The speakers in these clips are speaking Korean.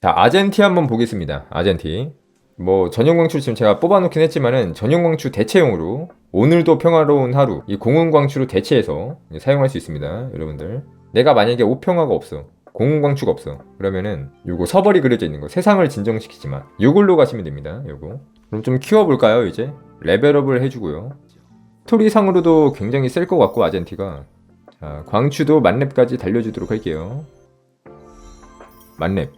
자, 아젠티 한번 보겠습니다. 아젠티. 뭐 전용 광추 지금 제가 뽑아놓긴 했지만은 전용 광추 대체용으로 오늘도 평화로운 하루 이 공운 광추로 대체해서 사용할 수 있습니다. 여러분들. 내가 만약에 오평화가 없어. 공운 광추가 없어. 그러면은 요거 서벌이 그려져 있는 거 세상을 진정시키지만 요걸로 가시면 됩니다. 요거. 그럼 좀 키워볼까요 이제? 레벨업을 해주고요. 스토리상으로도 굉장히 셀 것 같고 아젠티가 자, 광추도 만렙까지 달려주도록 할게요. 만렙.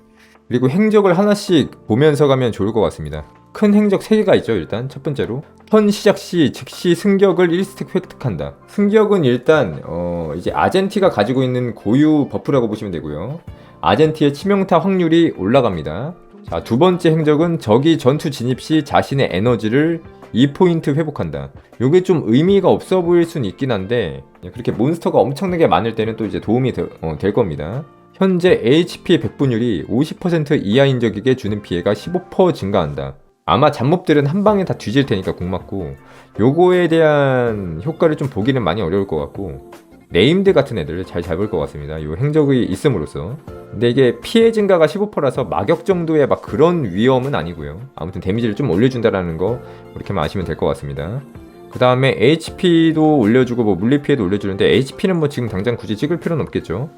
그리고 행적을 하나씩 보면서 가면 좋을 것 같습니다. 큰 행적 3개가 있죠, 일단. 첫 번째로. 현 시작 시 즉시 승격을 1스택 획득한다. 승격은 일단, 어, 이제 아젠티가 가지고 있는 고유 버프라고 보시면 되고요. 아젠티의 치명타 확률이 올라갑니다. 자, 두 번째 행적은 적이 전투 진입 시 자신의 에너지를 2포인트 회복한다. 요게 좀 의미가 없어 보일 순 있긴 한데, 그렇게 몬스터가 엄청나게 많을 때는 또 이제 도움이 되- 어, 될 겁니다. 현재 HP 백분율이 50% 이하인 적에게 주는 피해가 15% 증가한다. 아마 잡몹들은 한 방에 다 뒤질 테니까 공 맞고 요거에 대한 효과를 좀 보기는 많이 어려울 것 같고 네임드 같은 애들을 잘 잡을 것 같습니다. 요 행적이 있음으로써 근데 이게 피해 증가가 15%라서 마격 정도의 막 그런 위험은 아니고요. 아무튼 데미지를 좀 올려준다라는 거 그렇게만 아시면 될 것 같습니다. 그 다음에 HP도 올려주고 뭐 물리 피해도 올려주는데 HP는 뭐 지금 당장 굳이 찍을 필요는 없겠죠.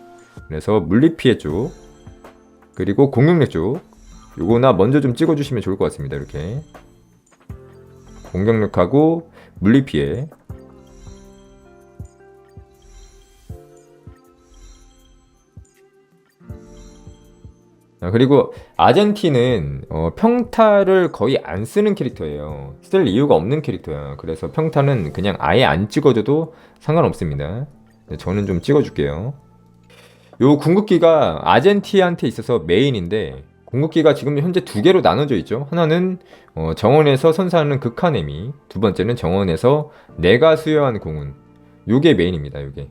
그래서 물리 피해 쪽 그리고 공격력 쪽 요거나 먼저 좀 찍어주시면 좋을 것 같습니다. 이렇게 공격력하고 물리 피해 아, 그리고 아젠티는 어, 평타를 거의 안 쓰는 캐릭터예요. 쓸 이유가 없는 캐릭터야. 그래서 평타는 그냥 아예 안 찍어줘도 상관없습니다. 네, 저는 좀 찍어줄게요. 요 궁극기가 아젠티한테 있어서 메인인데 궁극기가 지금 현재 두 개로 나눠져 있죠. 하나는 어, 정원에서 선사하는 극한의미, 두 번째는 정원에서 내가 수여한 공운. 요게 메인입니다. 요게.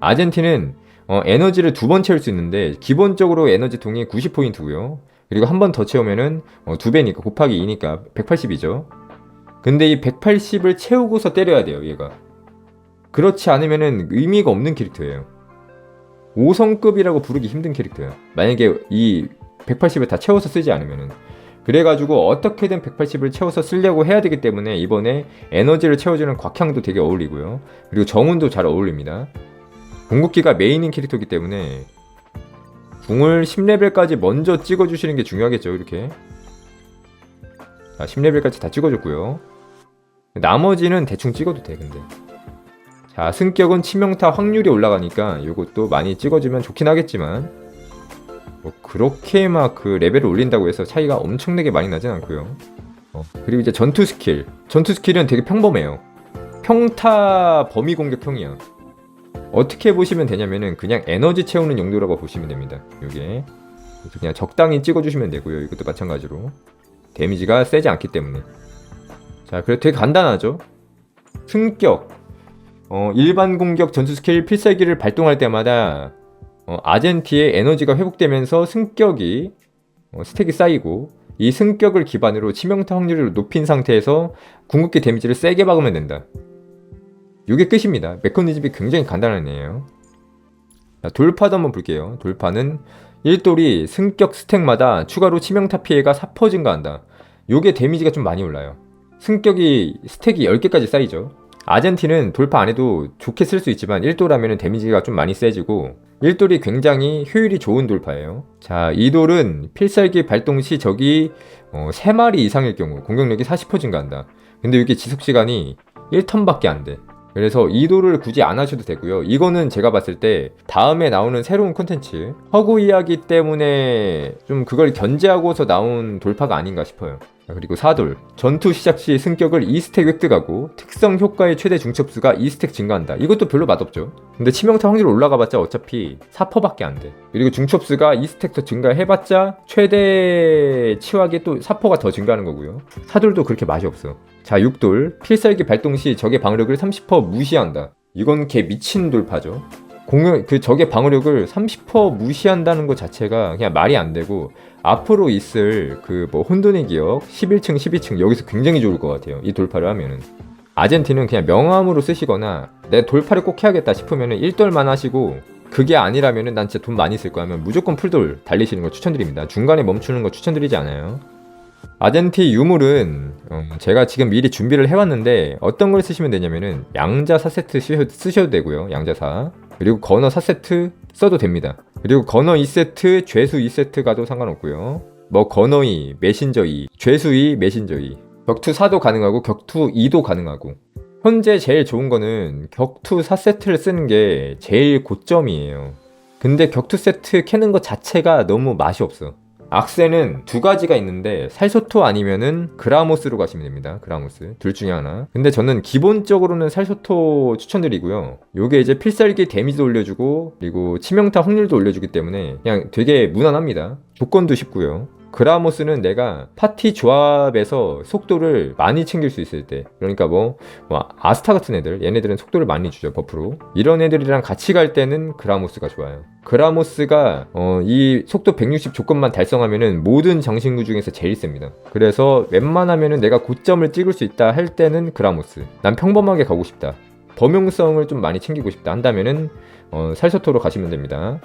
아젠티는 어, 에너지를 두 번 채울 수 있는데 기본적으로 에너지 통이 90포인트고요. 그리고 한 번 더 채우면은 어, 두 배니까 곱하기 2니까 180이죠. 근데 이 180을 채우고서 때려야 돼요, 얘가. 그렇지 않으면은 의미가 없는 캐릭터예요. 5성급이라고 부르기 힘든 캐릭터예요. 만약에 이 180을 다 채워서 쓰지 않으면은. 그래가지고 어떻게든 180을 채워서 쓰려고 해야 되기 때문에 이번에 에너지를 채워주는 곽향도 되게 어울리고요. 그리고 정운도 잘 어울립니다. 궁극기가 메인인 캐릭터이기 때문에 궁을 10레벨까지 먼저 찍어주시는 게 중요하겠죠 이렇게 자 10레벨까지 다 찍어줬고요 나머지는 대충 찍어도 돼 근데 자 승격은 치명타 확률이 올라가니까 이것도 많이 찍어주면 좋긴 하겠지만 뭐 그렇게 막 그 레벨을 올린다고 해서 차이가 엄청나게 많이 나진 않고요. 어, 그리고 이제 전투 스킬. 전투 스킬은 되게 평범해요. 평타 범위 공격형이야. 어떻게 보시면 되냐면은 그냥 에너지 채우는 용도라고 보시면 됩니다. 이게. 그냥 적당히 찍어주시면 되고요. 이것도 마찬가지로. 데미지가 세지 않기 때문에. 자 그래 되게 간단하죠. 승격 어, 일반 공격 전투 스킬 필살기를 발동할 때마다 어, 아젠티의 에너지가 회복되면서 승격이 어, 스택이 쌓이고 이 승격을 기반으로 치명타 확률을 높인 상태에서 궁극기 데미지를 세게 박으면 된다. 이게 끝입니다. 메커니즘이 굉장히 간단한 애예요. 자, 돌파도 한번 볼게요. 돌파는 1돌이 승격 스택마다 추가로 치명타 피해가 4% 증가한다. 요게 데미지가 좀 많이 올라요. 승격이 스택이 10개까지 쌓이죠. 아젠티는 돌파 안 해도 좋게 쓸 수 있지만 1돌 하면 데미지가 좀 많이 세지고 1돌이 굉장히 효율이 좋은 돌파예요. 자, 2돌은 필살기 발동 시 적이 어, 3마리 이상일 경우 공격력이 40% 증가한다. 근데 이게 지속 시간이 1턴밖에 안 돼. 그래서 이도를 굳이 안 하셔도 되고요. 이거는 제가 봤을 때 다음에 나오는 새로운 콘텐츠 허구 이야기 때문에 좀 그걸 견제하고서 나온 돌파가 아닌가 싶어요. 자, 그리고 4돌 전투 시작 시 승격을 2스택 획득하고 특성 효과의 최대 중첩수가 2스택 증가한다. 이것도 별로 맛없죠. 근데 치명타 확률 올라가봤자 어차피 4%밖에 안 돼. 그리고 중첩수가 2스택 더 증가해봤자 최대 치확이 또 4%가 더 증가하는 거고요. 4돌도 그렇게 맛이 없어. 자, 6돌. 필살기 발동 시 적의 방어력을 30% 무시한다. 이건 개 미친 돌파죠. 공격 그 적의 방어력을 30% 무시한다는 것 자체가 그냥 말이 안 되고 앞으로 있을 그 뭐 혼돈의 기억 11층 12층 여기서 굉장히 좋을 것 같아요. 이 돌파를 하면은 아젠티는 그냥 명함으로 쓰시거나 내 돌파를 꼭 해야겠다 싶으면은 1돌만 하시고 그게 아니라면은 난 진짜 돈 많이 쓸 거야 하면 무조건 풀돌 달리시는 거 추천드립니다. 중간에 멈추는 거 추천드리지 않아요. 아젠티 유물은 어, 제가 지금 미리 준비를 해왔는데 어떤 걸 쓰시면 되냐면은 양자 4세트 쓰셔- 쓰셔도 되고요. 양자 4 그리고 건어 4세트 써도 됩니다. 그리고 건어 2세트, 죄수 2세트 가도 상관없고요. 뭐 건어 2, 메신저 2, 죄수 2, 메신저 2 격투 4도 가능하고 격투 2도 가능하고 현재 제일 좋은 거는 격투 4세트를 쓰는 게 제일 고점이에요. 근데 격투 세트 캐는 것 자체가 너무 맛이 없어. 악세는 두 가지가 있는데 살소토 아니면은 그라모스로 가시면 됩니다. 그라모스 둘 중에 하나. 근데 저는 기본적으로는 살소토 추천드리고요. 요게 이제 필살기 데미지도 올려주고 그리고 치명타 확률도 올려주기 때문에 그냥 되게 무난합니다. 조건도 쉽고요. 그라모스는 내가 파티 조합에서 속도를 많이 챙길 수 있을 때 그러니까 뭐, 뭐 아스타 같은 애들 얘네들은 속도를 많이 주죠 버프로. 이런 애들이랑 같이 갈 때는 그라모스가 좋아요. 그라모스가 어, 이 속도 160 조건만 달성하면은 모든 장신구 중에서 제일 셉니다. 그래서 웬만하면은 내가 고점을 찍을 수 있다 할 때는 그라모스. 난 평범하게 가고 싶다. 범용성을 좀 많이 챙기고 싶다 한다면은 어, 살소토로 가시면 됩니다